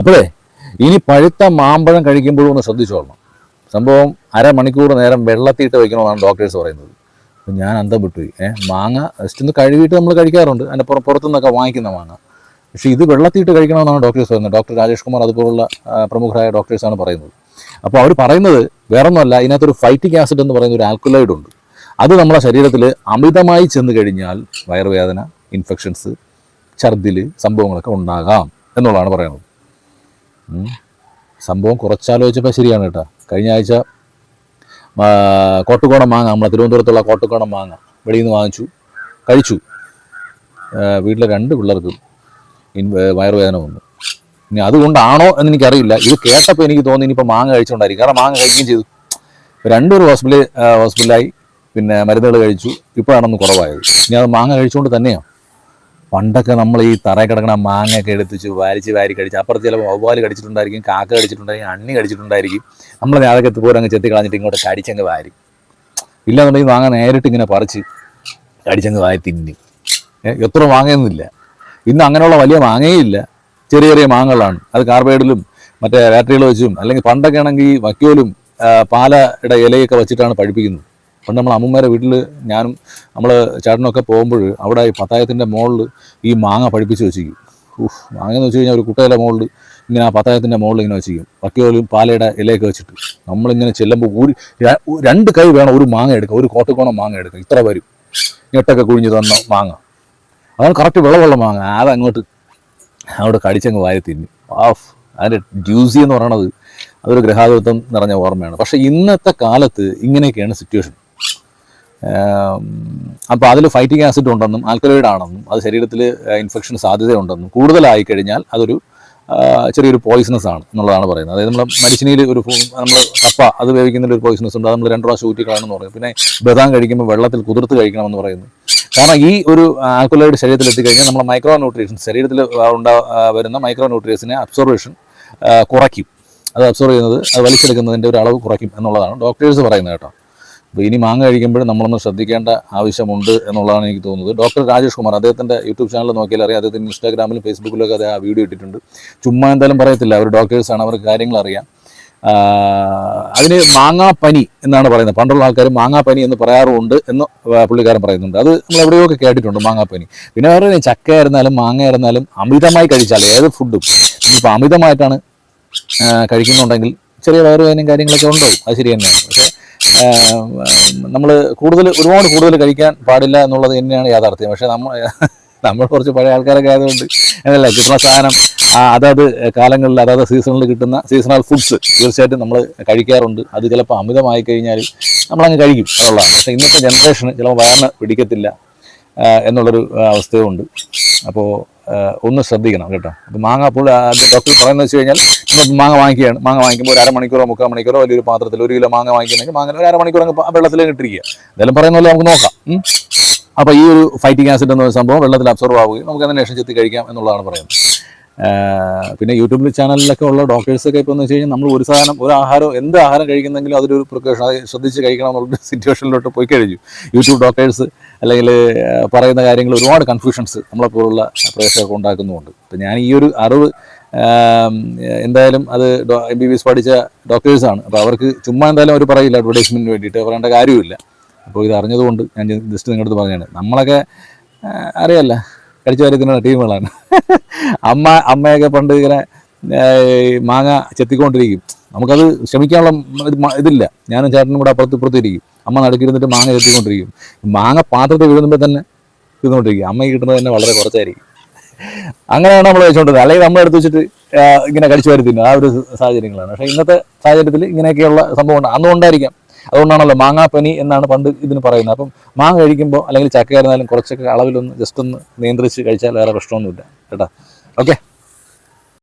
അപ്പോഴേ ഇനി പഴുത്ത മാമ്പഴം കഴിക്കുമ്പോഴും ഒന്ന് ശ്രദ്ധിച്ചോളണം സംഭവം അരമണിക്കൂർ നേരം വെള്ളത്തിയിട്ട് വയ്ക്കണമെന്നാണ് ഡോക്ടേഴ്സ് പറയുന്നത്. അപ്പം ഞാൻ അന്തം വിട്ടുപോയി ഏഹ് മാങ്ങ ജസ്റ്റ് ഒന്ന് കഴുകിയിട്ട് നമ്മൾ കഴിക്കാറുണ്ട്. അതിന്റെ പുറ പുറത്തുനിന്നൊക്കെ വാങ്ങിക്കുന്ന മാങ്ങ. പക്ഷേ ഇത് വെള്ളത്തിയിട്ട് കഴിക്കണമെന്നാണ് ഡോക്ടേഴ്സ് പറയുന്നത്. ഡോക്ടർ രാജേഷ് കുമാർ അതുപോലുള്ള പ്രമുഖരായ ഡോക്ടേഴ്സാണ് പറയുന്നത്. അപ്പോൾ അവർ പറയുന്നത് വേറൊന്നുമല്ല ഇതിനകത്തൊരു ഫൈറ്റിക് ആസിഡ് എന്ന് പറയുന്ന ഒരു ആൽക്കുലൈഡ് ഉണ്ട്. അത് നമ്മുടെ ശരീരത്തിൽ അമിതമായി ചെന്ന് കഴിഞ്ഞാൽ വയറുവേദന ഇൻഫെക്ഷൻസ് ഛർദിൽ സംഭവങ്ങളൊക്കെ ഉണ്ടാകാം എന്നുള്ളതാണ് പറയുന്നത്. സംഭവം കുറച്ചാലോചിച്ചപ്പോൾ ശരിയാണ് കേട്ടോ. കഴിഞ്ഞ ആഴ്ച കോട്ടക്കോണം മാങ്ങ നമ്മളെ തിരുവനന്തപുരത്തുള്ള കോട്ടുകോണം മാങ്ങ വെളിയിൽ നിന്ന് വാങ്ങിച്ചു. കഴിച്ചു. വീട്ടിലെ രണ്ട് പിള്ളേർക്കും വയറുവേദന വന്നു. ഇനി അതുകൊണ്ടാണോ എന്ന് എനിക്കറിയില്ല ഇത് കേട്ടപ്പോൾ എനിക്ക് തോന്നി ഇനിയിപ്പോൾ മാങ്ങ കഴിച്ചുകൊണ്ടായിരിക്കും കാരണം മാങ്ങ കഴിക്കുകയും ചെയ്തു. രണ്ടുപേരും ഹോസ്പിറ്റലിൽ ഹോസ്പിറ്റലായി പിന്നെ മരുന്നുകൾ കഴിച്ചു. ഇപ്പോഴാണൊന്ന് കുറവായത്. ഇനി അത് മാങ്ങ കഴിച്ചുകൊണ്ട് തന്നെയാണ് പണ്ടൊക്കെ നമ്മൾ ഈ തറയിൽ കിടക്കണ മാങ്ങയൊക്കെ എടുത്തിച്ച് വാരിച്ച് വാരി കഴിച്ച് അപ്പുറത്ത് ചിലപ്പോൾ വവ്വാൽ കടിച്ചിട്ടുണ്ടായിരിക്കും കാക്ക കടിച്ചിട്ടുണ്ടായിരിക്കും അണ്ണി കടിച്ചിട്ടുണ്ടായിരിക്കും. നമ്മൾ അതൊക്കെ പോലും അങ്ങ് ചെത്തി കളഞ്ഞിട്ട് ഇങ്ങോട്ട് കടിച്ചങ്ങ് വാരി. ഇല്ലാന്നുണ്ടെങ്കിൽ മാങ്ങ നേരിട്ട് ഇങ്ങനെ പറിച്ച് കടിച്ചങ്ങ് വാരി തിന്നി. എത്ര മാങ്ങയൊന്നുമില്ല. ഇന്ന് അങ്ങനെയുള്ള വലിയ മാങ്ങയില്ല ചെറിയ ചെറിയ മാങ്ങകളാണ്. അത് കാർബൈഡിലും മറ്റേ ബാറ്ററികൾ വെച്ചും അല്ലെങ്കിൽ പണ്ടൊക്കെ ആണെങ്കിൽ ആ, പാലയുടെ ഇലയൊക്കെ വെച്ചിട്ടാണ് പഠിപ്പിക്കുന്നത് പണ്ട് നമ്മൾ അമ്മമാരെ വീട്ടിൽ ഞാനും നമ്മൾ ചേട്ടനൊക്കെ പോകുമ്പോൾ അവിടെ ഈ പത്തായത്തിന്റെ മുകളിൽ ഈ മാങ്ങ പഠിപ്പിച്ച് വെച്ചിരിക്കും. ഊഹ് മാങ്ങ എന്ന് വെച്ച് കഴിഞ്ഞാൽ ഒരു കുട്ടയിലെ മുകളിൽ ഇങ്ങനെ ആ പത്തായത്തിന്റെ മുകളിൽ ഇങ്ങനെ വെച്ചിരിക്കും. വക്കിയോലും പാലയുടെ ഇലയൊക്കെ വെച്ചിട്ട് നമ്മളിങ്ങനെ ചെല്ലുമ്പോൾ ഒരു രണ്ട് കൈ വേണം ഒരു മാങ്ങ എടുക്കുക ഒരു കോട്ടക്കോണം മാങ്ങ എടുക്കുക ഇത്ര വരും. ഞെട്ടൊക്കെ കുഴിഞ്ഞ് തന്ന മാങ്ങ. അതാണ് കറക്റ്റ് വിളവുള്ള മാങ്ങ. അതങ്ങോട്ട് അവിടെ കടിച്ചങ്ങ് വാരി തിന്നി. ആഫ് അതിന്റെ ജ്യൂസി എന്ന് പറയണത് അതൊരു ഗ്രഹാതൃത്വം നിറഞ്ഞ ഓർമ്മയാണ്. പക്ഷേ ഇന്നത്തെ കാലത്ത് ഇങ്ങനെയൊക്കെയാണ് സിറ്റുവേഷൻ അപ്പോൾ അതിൽ ഫൈറ്റിംഗ് ആസിഡ് ഉണ്ടെന്നും ആൽക്കലോയിഡ് ആണെന്നും അത് ശരീരത്തിൽ ഇൻഫെക്ഷൻ സാധ്യതയുണ്ടെന്നും കൂടുതലായി കഴിഞ്ഞാൽ അതൊരു ചെറിയൊരു പോയിസണസ് ആണ് എന്നുള്ളതാണ് പറയുന്നത്. അതായത് നമ്മൾ മരിച്ചിനിയിൽ ഒരു നമ്മൾ കപ്പ അത് വേവിക്കുന്നതിൽ ഒരു പോയിസണസ് ഉണ്ട്. അത് നമ്മൾ രണ്ട് പ്രാവശ്യം ഊറ്റി കളയണമെന്ന് പറയും. പിന്നെ ബദാം കഴിക്കുമ്പോൾ വെള്ളത്തിൽ കുതിർത്ത് കഴിക്കണമെന്ന് പറയുന്നു. കാരണം ഈ ഒരു ആൽക്കലോയിഡ് ശരീരത്തിൽ എത്തിക്കഴിഞ്ഞാൽ നമ്മൾ മൈക്രോ ന്യൂട്രീഷൻസ് ശരീരത്തിൽ ഉണ്ടാ വരുന്ന മൈക്രോ ന്യൂട്രീഷനെ അബ്സോർവേഷൻ കുറയ്ക്കും. അത് അബ്സോർവ് ചെയ്യുന്നത് അത് വലിച്ചെടുക്കുന്നതിന്റെ ഒരു അളവ് കുറയ്ക്കും എന്നുള്ളതാണ്. ഡോക്ടേഴ്സ് പറയുന്നത് കേട്ടോ. അപ്പോൾ ഇനി മാങ്ങ കഴിക്കുമ്പോൾ നമ്മളൊന്ന് ശ്രദ്ധിക്കേണ്ട ആവശ്യമുണ്ട് എന്നുള്ളതാണ് എനിക്ക് തോന്നുന്നത്. ഡോക്ടർ രാജേഷ് കുമാർ അദ്ദേഹത്തിന്റെ യൂട്യൂബ് ചാനൽ നോക്കിയാൽ അറിയാം അദ്ദേഹത്തിന് ഇൻസ്റ്റാഗ്രാമിലും ഫേസ്ബുക്കിലൊക്കെ അദ്ദേഹം ആ വീഡിയോ ഇട്ടിട്ടുണ്ട്. ചുമ്മാ എന്തായാലും പറയത്തില്ല അവർ ഡോക്ടേഴ്സാണ് അവർക്ക് കാര്യങ്ങൾ അറിയാം. അതിന് മാങ്ങാപ്പനി എന്നാണ് പറയുന്നത്. പണ്ടുള്ള ആൾക്കാർ മാങ്ങാപ്പനി എന്ന് പറയാറുണ്ട് എന്ന് പുള്ളിക്കാരൻ പറയുന്നുണ്ട്. അത് നമ്മൾ എവിടെയൊക്കെ കേട്ടിട്ടുണ്ട് മാങ്ങാപ്പനി പിന്നെ വേറെ ചക്ക ആയിരുന്നാലും മാങ്ങ ആയിരുന്നാലും അമിതമായി കഴിച്ചാൽ ഏത് ഫുഡും ഇപ്പോൾ അമിതമായിട്ടാണ് കഴിക്കുന്നുണ്ടെങ്കിൽ ചെറിയ വയറുവേദനയും കാര്യങ്ങളൊക്കെ ഉണ്ടാവും അത് ശരി തന്നെയാണ്. പക്ഷേ നമ്മൾ കൂടുതൽ ഒരുപാട് കൂടുതൽ കഴിക്കാൻ പാടില്ല എന്നുള്ളത് തന്നെയാണ് യാഥാർത്ഥ്യം. പക്ഷേ നമ്മൾ നമ്മൾ കുറച്ച് പഴയ ആൾക്കാരൊക്കെ ആയതുകൊണ്ട് അങ്ങനെയല്ല കിട്ടുന്ന സാധനം അതാത് കാലങ്ങളിൽ അതാത് സീസണിൽ കിട്ടുന്ന സീസണൽ ഫുഡ്സ് തീർച്ചയായിട്ടും നമ്മൾ കഴിക്കാറുണ്ട്. അത് ചിലപ്പോൾ അമിതമായി കഴിഞ്ഞാൽ നമ്മളങ്ങ് കഴിക്കും എന്നുള്ളതാണ്. പക്ഷേ ഇന്നത്തെ ജനറേഷന് ചിലപ്പോൾ വയറിന് പിടിക്കത്തില്ല. എന്നുള്ളൊരു അവസ്ഥയുണ്ട്. അപ്പോൾ ഒന്ന് ശ്രദ്ധിക്കണം കേട്ടോ. അപ്പോൾ മാങ്ങ അപ്പോൾ ഡോക്ടർ പറയുന്നത് വെച്ച് കഴിഞ്ഞാൽ മാങ്ങ വാങ്ങിക്കുകയാണ്. മാങ്ങ വാങ്ങിക്കുമ്പോൾ ഒരു അരമണിക്കൂറോ മുക്കാൽ മണിക്കൂറോ വലിയൊരു പാത്രത്തിൽ ഒരു കിലോ മാങ്ങ വാങ്ങിക്കുന്നെങ്കിൽ മാങ്ങ ഒരു അരമണിക്കൂർ അങ്ങ് വെള്ളത്തിലേക്ക് ഇട്ടിരിക്കുക. എന്തായാലും പറയുന്ന പോലെ നമുക്ക് നോക്കാം. അപ്പോൾ ഈ ഒരു ഫൈറ്റിംഗ് ആസിഡ് എന്ന സംഭവം വെള്ളത്തിൽ അബ്സോർവ് ആവുകയും നമുക്ക് അതിന് ശേഷം ചെത്തി കഴിക്കാം എന്നുള്ളതാണ് പറയുന്നത്. പിന്നെ യൂട്യൂബിൽ ചാനലിലൊക്കെ ഉള്ള ഡോക്ടേഴ്സൊക്കെ ഇപ്പോൾ എന്ന് വെച്ച് കഴിഞ്ഞാൽ നമ്മൾ ഒരു സാധനം ഒരു ആഹാരം എന്ത് ആഹാരം കഴിക്കുന്നെങ്കിലും അതൊരു പ്രിക്കോഷൻ അത് ശ്രദ്ധിച്ച് കഴിക്കണം എന്നുള്ള സിറ്റുവേഷനിലോട്ട് പോയി കഴിഞ്ഞു. യൂട്യൂബ് ഡോക്ടേഴ്സ് അല്ലെങ്കിൽ പറയുന്ന കാര്യങ്ങൾ ഒരുപാട് കൺഫ്യൂഷൻസ് നമ്മളെപ്പോലുള്ള പ്രേക്ഷകർക്ക് ഉണ്ടാക്കുന്നുമുണ്ട്. അപ്പം ഞാൻ ഈ ഒരു അറിവ് എന്തായാലും അത് എം ബി ബി എസ് പഠിച്ച ഡോക്ടേഴ്സാണ് അപ്പോൾ അവർക്ക് ചുമ്മാ എന്തായാലും അവർ പറയില്ല അഡ്വർടൈസ്മെന്റിന് വേണ്ടിയിട്ട് പറയേണ്ട കാര്യമില്ല അപ്പോൾ ഇത് അറിഞ്ഞതുകൊണ്ട് ഞാൻ ജസ്റ്റ് നിങ്ങളുടെ അടുത്ത് പറഞ്ഞതാണ്. നമ്മളൊക്കെ അറിയാമല്ല കടിച്ചു വാരത്തിനുള്ള ടീമുകളാണ്. അമ്മ അമ്മയൊക്കെ പണ്ട് ഇങ്ങനെ മാങ്ങ ചെത്തിക്കൊണ്ടിരിക്കും. നമുക്കത് ക്ഷമിക്കാനുള്ള ഇതില്ല. ഞാനും ചേട്ടനും കൂടെ അപ്പുറത്ത് ഇപ്പുറത്ത് ഇരിക്കും. അമ്മ നടക്കിരുന്നിട്ട് മാങ്ങ ചെത്തിക്കൊണ്ടിരിക്കും. മാങ്ങ പാത്രത്തിൽ വീഴുമ്പോൾ തന്നെ ഇരുന്നുകൊണ്ടിരിക്കും അമ്മ കിട്ടുന്നത് തന്നെ വളരെ കുറച്ചായിരിക്കും. അങ്ങനെയാണ് നമ്മൾ വെച്ചുകൊണ്ടിരുന്നത് അല്ലെങ്കിൽ നമ്മൾ എടുത്ത് വെച്ചിട്ട് ഇങ്ങനെ കടിച്ചു വാരി തിന്നും. ആ ഒരു സാഹചര്യങ്ങളാണ്. പക്ഷേ ഇന്നത്തെ സാഹചര്യത്തിൽ ഇങ്ങനെയൊക്കെയുള്ള സംഭവം ഉണ്ട് അന്നും ഉണ്ടായിരിക്കാം അതുകൊണ്ടാണല്ലോ മാങ്ങാപ്പനി എന്നാണ് പണ്ട് ഇതിന് പറയുന്നത്. അപ്പം മാങ്ങ കഴിക്കുമ്പോൾ അല്ലെങ്കിൽ ചക്ക ആയിരുന്നാലും കുറച്ചൊക്കെ അളവിലൊന്ന് ജസ്റ്റ് ഒന്ന് നിയന്ത്രിച്ച് കഴിച്ചാൽ വേറെ പ്രശ്നമൊന്നുമില്ല. കേട്ടോ. ഓക്കെ.